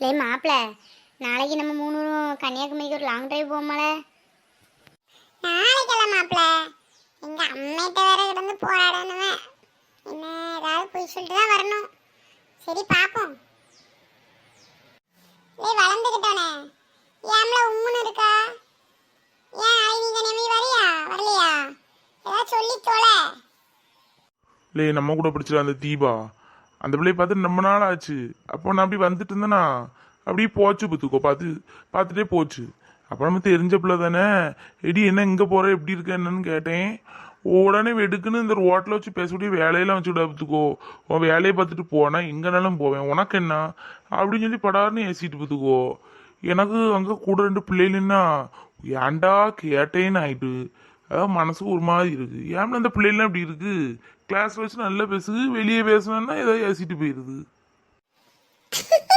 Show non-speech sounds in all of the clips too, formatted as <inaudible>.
லே மாப்பிள நாளைக்கு நம்ம மூணு கன்னியாகுமரிக்கு ஒரு லாங் டிரைவ் போமால நாளைக்கெல்லாம் மாப்பிள. எங்க அம்மைகிட்ட வேற கிடந்து போராடணுமே என்ன ஏதாவது போய் சொல்லிட்டு தான் வரணும். சரி பாப்போம். லே வளர்ந்துக்கிட்டோனே ஏம்ல உம்முன்னு இருக்கா? ஏன் நாளைக்கு நீ கன்னியாகுமரி வரியா? வரலையா? ஏதாவது சொல்லி தொலை. லே நம்ம கூட படிச்சிட அந்த தீபா. அந்த பிள்ளைய பார்த்து ரொம்ப நாள் ஆச்சு. அப்போ நான் அப்படி வந்துட்டு இருந்தேனா அப்படியே போச்சு புத்துக்கோ. பார்த்து பார்த்துட்டே போச்சு. அப்போ நம்ம தெரிஞ்ச பிள்ளை தானே. எடி என்ன இங்கே போகிற எப்படி இருக்க என்னன்னு கேட்டேன். உடனே வெடுக்குன்னு இந்த ரோட்டில் வச்சு பேசக்கூடிய வேலையெல்லாம் வச்சு விட புத்துக்கோ. உன் வேலையை பார்த்துட்டு போனா எங்கேனாலும் போவேன். உனக்கு என்ன? அப்படின்னு சொல்லி படாருன்னு ஏசிட்டு புத்துக்கோ. எனக்கு அங்கே கூட ரெண்டு பிள்ளைகள்னா ஏன்டா கேட்டேன்னு ஆயிட்டு. அதான் மனசுக்கு ஒரு மாதிரி இருக்கு. ஏன் அந்த பிள்ளைலாம் இப்படி இருக்கு? கிளாஸ் வச்சு நல்லா பேசுது வெளியே பேசணும்னா ஏதாவது ஏசிட்டு <laughs>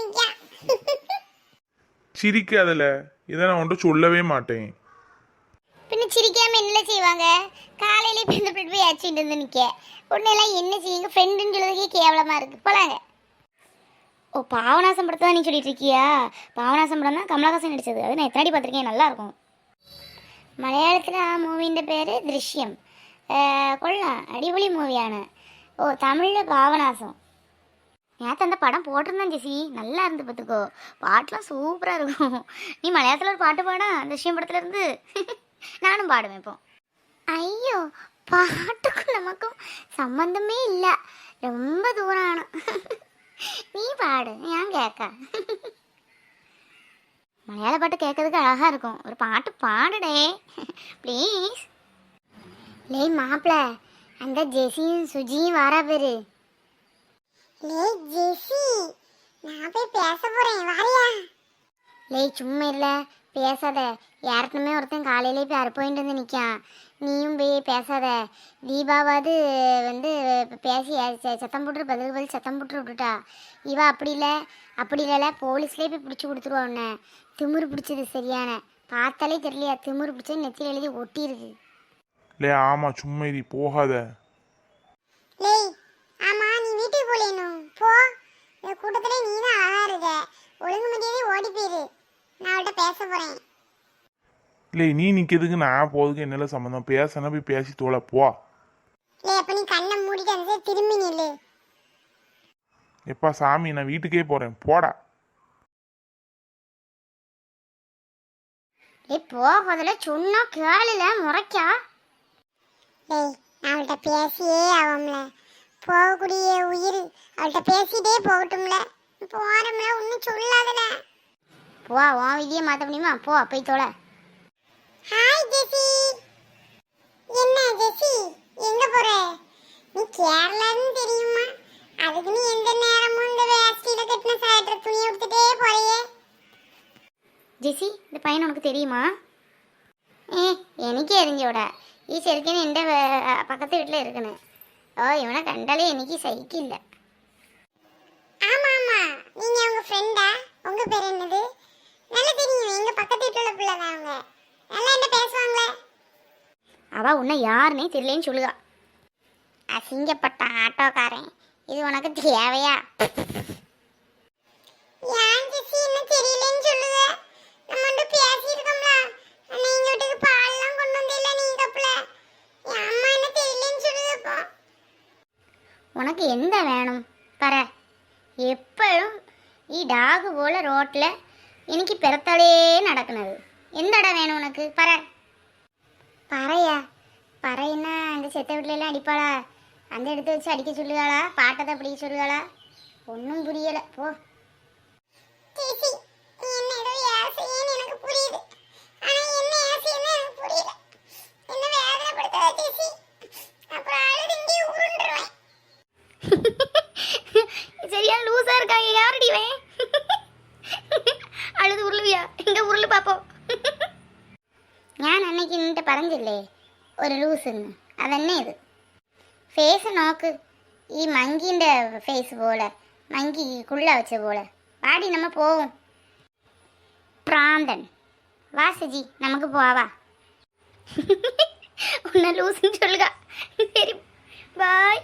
நிக்கா <laughs> <laughs> சிரிக்காதல. இதை நான் உன்ட்ட சொல்லவே மாட்டேன் பின்ன சிரிக்காம என்ன செய்வாங்க இந்த பிறந்த பிள்ளை போய் அடிச்சுட்டு வந்து நிற்க உடனெல்லாம் என்ன செய்யுங்க? ஃப்ரெண்டுன்னு சொல்லுறதுக்கே கேவலமாக இருக்கு. போலாங்க. ஓ பாவனாசம் படத்தை தான் நீ சொல்லிட்டு இருக்கியா? பாவனாசம் படம் தான் கமலஹாசன் நடிச்சது. அது நான் எத்தனாடி பார்த்துருக்கேன்? நல்லா இருக்கும் மலையாளத்தில் மூவின்ற பேர் திருஷ்யம். கொள்ளலாம். அடிபொலி மூவியான. ஓ தமிழில் பாவனாசம் நேற்று அந்த படம் போட்டிருந்தான் ஜெசி. நல்லா இருந்து பார்த்துக்கோ. பாட்டெலாம் சூப்பராக இருக்கும். நீ மலையாளத்தில் ஒரு பாட்டு பாடா அந்த விஷயம் படத்துல இருந்து <laughs> நானும் பாடுவேன் இப்போ. ஐயோ பாட்டுக்கும் நமக்கும் சம்பந்தமே இல்லை. ரொம்ப தூரம் நீ பாடு ஏன் கேட்க? மலையாள பாட்டு கேட்கறதுக்கு அழகா இருக்கும். ஒரு பாட்டு பாடுடே. ப்ளீஸ் லே மாப்பிள்ள அந்த ஜெசியும் சுஜியும் வர பேரு. லே ஜெசி நான் போய் பேச போறேன் வாரியா. லே சும்மா இல்லை. பேசாத. யாருக்குமே ஒருத்தன் காலையிலே போய் அறுப்பாயிட்டு வந்து நிற்கான் நீயும் போய் பேசாத. தீபாவாவது வந்து பேசி சத்தம் போட்டு பதில் பதில் சத்தம் போட்டு விட்டுட்டா. இவ அப்படி இல்லை. அப்படி இல்லைல்ல போலீஸ்லேயே போய் பிடிச்சி கொடுத்துருவா உன்னை. திமிரு பிடிச்சது சரியான. பார்த்தாலே தெரியலையா? திமிரு பிடிச்சது நெத்தியில் எழுதி ஒட்டியிருக்கு லே ஆமா சும்மா இரு போகாத. லே ஆமா நீ வீட்டுக்கு போலேனும் போ இந்த கூட்டத்துல நீ தான் அழகா இருக்க ஒழுங்கு மரியாதை ஓடி போயிரு நான் அவள்கிட்ட பேச போறேன் லே நீ நிக்கிறதுக்கு நான் போறதுக்கு என்னல சம்மந்தம் பேசனா போய் பேசி தோல போ. லே அப்ப நீ கண்ணை மூடிட்டு side திரும்பி நில்லு எப்பா சாமி நான் வீட்டுக்கே போறேன். போடா. ஏ போகாதல சொன்னா கேளுல முறைக்கா. டேய் நான் அவள்கிட்ட பேசியே ஆகும்ல. போகக்கூடிய உயிர் அவள்கிட்ட பேசிட்டே போகட்டும்ல. போறோம்ல ஒன்றும் சொல்லாதல. போ உன் விதியை மாற்ற முடியுமா? போ போய் தொலை ஹாய் ஜெசி என்ன ஜெசி எங்க போற? நீ கேரளான்னு தெரியுமா? அதுக்கு நீ எந்த நேரமும் இந்த வேஷ்டியில கட்டின சாயட்டர் துணி எடுத்துட்டே போறியே. ஜெசி இந்த பையன் உனக்கு தெரியுமா? ஏ எனக்கு எரிஞ்சோட ஈச்சருக்குன்னு எந்த பக்கத்து வீட்டில் இருக்குன்னு. ஓ இவனை கண்டாலே எனக்கு சைக்கிள் இல்லை ஆமாம் ஆமாம் நீங்கள் உங்கள் ஃப்ரெண்டா உங்கள் பேர் என்னது? நல்லா தெரியும் எங்க பக்கத்து வீட்டுல பிள்ளை தான் அவங்க. நல்லா என்ன பேசுவாங்களே? அவ உன்ன யாருனே தெரியலன்னு சொல்லுதா. அசிங்கப்பட்ட ஆட்டோக்காரன். இது உனக்கு தேவையா? ஏன் ஜெசி என்ன தெரியலன்னு நம்ம வீட்டுக்கு பால்லாம் கொண்டு வந்தேல நீ கப்பல என் அம்மா உனக்கு எந்த வேணும்? பர எப்பழும் ஈ டாகு போல ரோட்டில் എനിക്ക് പിറത്തളേ നടക്കുന്നത് എന്താടാ വേണം ഉനക്ക് പറ പറയാ പറയുന്ന എൻ്റെ ചെത്ത വീട്ടിലെല്ലാം അടിപ്പാളാ അന്ത എടുത്ത് വെച്ച് അടിക്ക ചൊല്ലുകളാ പാട്ടത്തെ പിടിക്ക ചൊല്ലുകളാ ഒന്നും പുരിയല പോ പറഞ്ഞില്ലേ ഒരു ലൂസെന്ന് അതന്നെ ഇത് ഫേസ് നോക്ക് ഈ മങ്കിൻ്റെ ഫേസ് പോലെ മങ്കി കുള്ള വെച്ച പോലെ വാടി നമ്മ പോവും പ്രാന്തൻ വാ സജി നമുക്ക് പോവാ உன்னை லூசுன்னு சொல்லுங்க சரி பாய்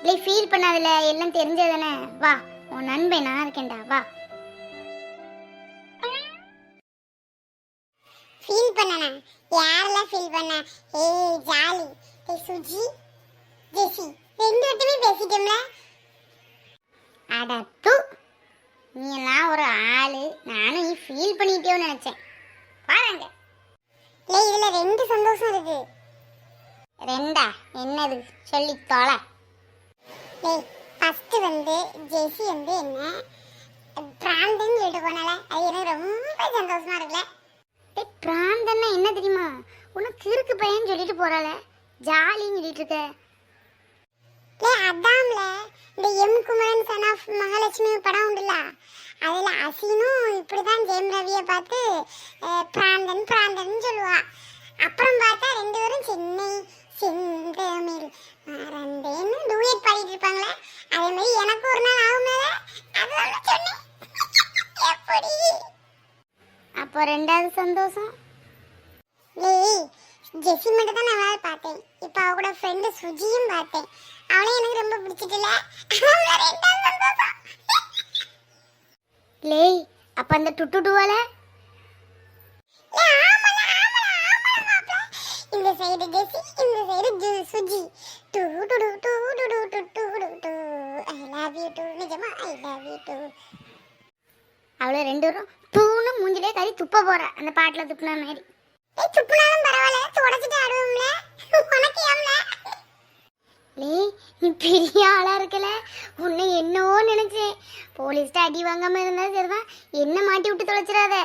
இல்லை ஃபீல் பண்ணாதுல எல்லாம் தெரிஞ்சதானே வா உன் நண்பன் நான் இருக்கேன்டா வா ஃபீல் பண்ணனா? யாரெல்லாம் ஃபீல் பண்ண? ஏய் ஜாலி. ஏய் சுஜி. ஜெசி. ரெண்டு வட்டமே பேசிட்டோம்ல. அடத்து நீ எல்லாம் ஒரு ஆளு. நானும் நீ ஃபீல் பண்ணிட்டேன்னு நினைச்சேன். பாருங்க. இல்லை இதுல ரெண்டு சந்தோஷம் இருக்கு. ரெண்டா? என்னது? சொல்லி தொலை. டேய் ஃபஸ்ட்டு வந்து ஜெசி வந்து என்ன? பிராந்தன் சொல்லிட்டு போனால அது எனக்கு ரொம்ப சந்தோஷமா இருக்குல்ல. பிராந்தன்னா என்ன தெரியுமா? உனக்கு இருக்கு பையன் சொல்லிட்டு போறாள. ஜாலின்னு சொல்லிட்டு இருக்க. ஏ இந்த M Kumaran son of Mahalakshmi படம் உண்டுல. அதுல அசீனும் இப்படிதான் ஜெயம் ரவியை பார்த்து பிராந்தன் பிராந்தன் சொல்லுவா. அப்புறம் பார்த்தா ரெண்டு பேரும் சென்னை செந்தமிழ் மறந்தேன்னு டூயட் பாடிட்டு இருப்பாங்களே. அதே மாதிரி எனக்கு ஒரு நாள் ஆகும்ல அதான் சொன்னேன். <laughs> எப்படி? அப்போ ரெண்டாவது சந்தோஷம். ஏய் ஜெஸி மட்டும் தான் நான் பார்த்தேன். இப்போ அவ கூட ஃப்ரெண்டு சுஜியும் பார்த்தேன். அவளையும் எனக்கு ரொம்ப பிடிச்சிட்டுல. ரெண்டாவது சந்தோஷம். லேய் அப்ப அந்த டுட்டு டுவால இந்த சைடு ஜெஸி இந்த சைடு சுஜி. டு டு டு டு டு டு டு டு டு டு. ஐ லவ் யூ டு நிஜமா ஐ லவ் யூ டு அவளை ரெண்டு வரும் தூணு மூஞ்சிலே கறி துப்ப போற அந்த பாட்டுல துப்புன மாதிரி. ஏய் துப்புனாலும் பரவாயில்ல. துடைச்சிட்டு ஆடுவோம்ல. உனக்கு ஏம்ல? லேய் நீ பெரிய ஆளா இருக்கல. உன்னை என்னவோ நினைச்சேன். போலீஸ்ட்ட அடி வாங்காம இருந்தா சரிதான். என்ன மாட்டி விட்டு தொலைச்சிடாத.